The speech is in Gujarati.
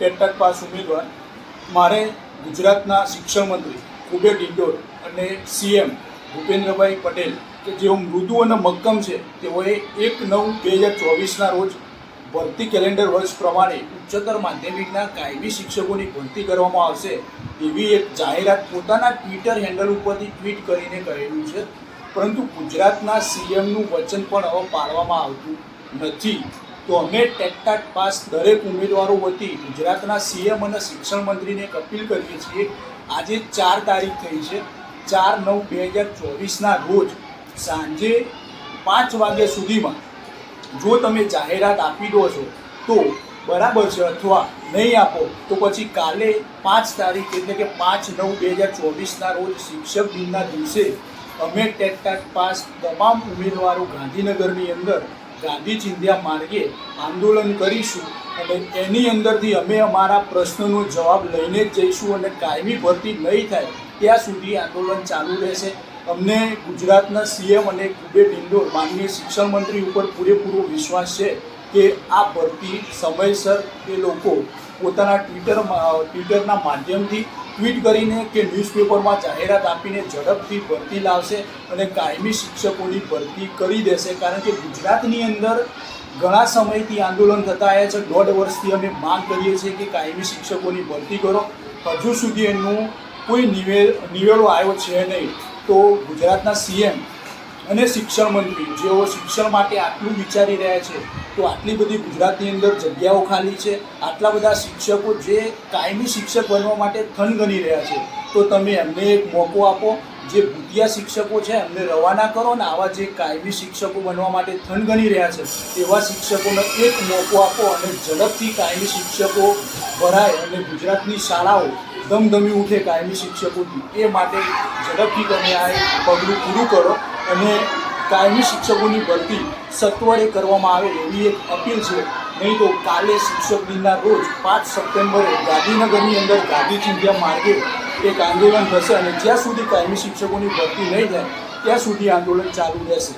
ટેટક પાસ ઉમેદવાર, મારે ગુજરાતના શિક્ષણ મંત્રી કુબેર ડિંડોર અને સીએમ ભૂપેન્દ્રભાઈ પટેલ, કે જેઓ મૃદુ અને મક્કમ છે, તેઓએ એક નવ બે હજાર ચોવીસના રોજ ભરતી કેલેન્ડર વર્ષ પ્રમાણે ઉચ્ચતર માધ્યમિકના કાયમી શિક્ષકોની ભરતી કરવામાં આવશે, એવી એક જાહેરાત પોતાના ટ્વિટર હેન્ડલ ઉપરથી ટ્વીટ કરીને કહેલું છે. પરંતુ ગુજરાતના સીએમનું વચન પણ હવે પાળવામાં આવતું નથી. તો અમે ટેટટાટ પાસ દરેક ઉમેદવારો વતી ગુજરાતના સીએમ અને શિક્ષણ મંત્રીને એક અપીલ કરીએ છીએ. આજે ચાર તારીખ થઈ છે. ચાર નવ બે હજાર ચોવીસના રોજ સાંજે પાંચ વાગ્યા સુધીમાં જો તમે જાહેરાત આપી દો છો તો બરાબર છે અથવા નહીં આપો તો પછી કાલે પાંચ તારીખ એટલે કે પાંચ નવ બે હજાર ચોવીસના રોજ શિક્ષક દિનના દિવસે અમે ટેટટાટ પાસ તમામ ઉમેદવારો ગાંધીનગરની અંદર ગાંધી ચિંધ્યા માર્ગે આંદોલન કરીશું અને એની અંદરથી અમે અમારા પ્રશ્નનો જવાબ લઈને જ જઈશું અને કાયમી ભરતી નહીં થાય ત્યાં સુધી આંદોલન ચાલુ રહેશે. અમને ગુજરાતના સીએમ અને કુબે ડિંડોર માનનીય શિક્ષણ મંત્રી ઉપર પૂરેપૂરો વિશ્વાસ છે કે આ ભરતી સમયસર એ લોકો પોતાના ટ્વિટર ટ્વિટરના માધ્યમથી ટ્વીટ કરીને કે ન્યૂઝપેપરમાં જાહેરાત આપીને ઝડપથી ભરતી લાવશે અને કાયમી શિક્ષકોની ભરતી કરી દેશે. કારણ કે ગુજરાતની અંદર ઘણા સમયથી આંદોલન થતા આવ્યા છે. દોઢ વર્ષથી અમે માંગ કરીએ છીએ કે કાયમી શિક્ષકોની ભરતી કરો. હજુ સુધી એનું કોઈ નિવે નિવેડો આવ્યો છે નહીં. તો ગુજરાતના સીએમ અને શિક્ષણ મંત્રી, જેઓ શિક્ષણ માટે આટલું વિચારી રહ્યા છે, તો આટલી બધી ગુજરાતની અંદર જગ્યાઓ ખાલી છે. આટલા બધા શિક્ષકો જે કાયમી શિક્ષક બનવા માટે થનગની રહ્યા છે. તો તમે એમને એક મોકો આપો, જે ભૂતિયા શિક્ષકો છે, એમને રવાના કરો ને આવા જે કાયમી શિક્ષકો બનવા માટે થનગની રહ્યા છે, એવા શિક્ષકોને એક મોકો આપો અને ઝડપથી કાયમી શિક્ષકો ભરાય અને ગુજરાતની શાળાઓ ધમધમી ઉઠે કાયમી શિક્ષકોથી. એ માટે ઝડપથી તમે આ પગલું પૂરું કરો. અને કાયમી શિક્ષકોની ભરતી સત્વરે કરવામાં આવે એવી એક અપીલ છે. નહીં તો કાલે શિક્ષક દિનના રોજ પાંચ સપ્ટેમ્બરે ગાંધીનગરની અંદર ગાંધી ચિંધ્યા માર્ગે એક આંદોલન થશે અને જ્યાં સુધી કાયમી શિક્ષકોની ભરતી નહીં થાય, ત્યાં સુધી આંદોલન ચાલુ રહેશે.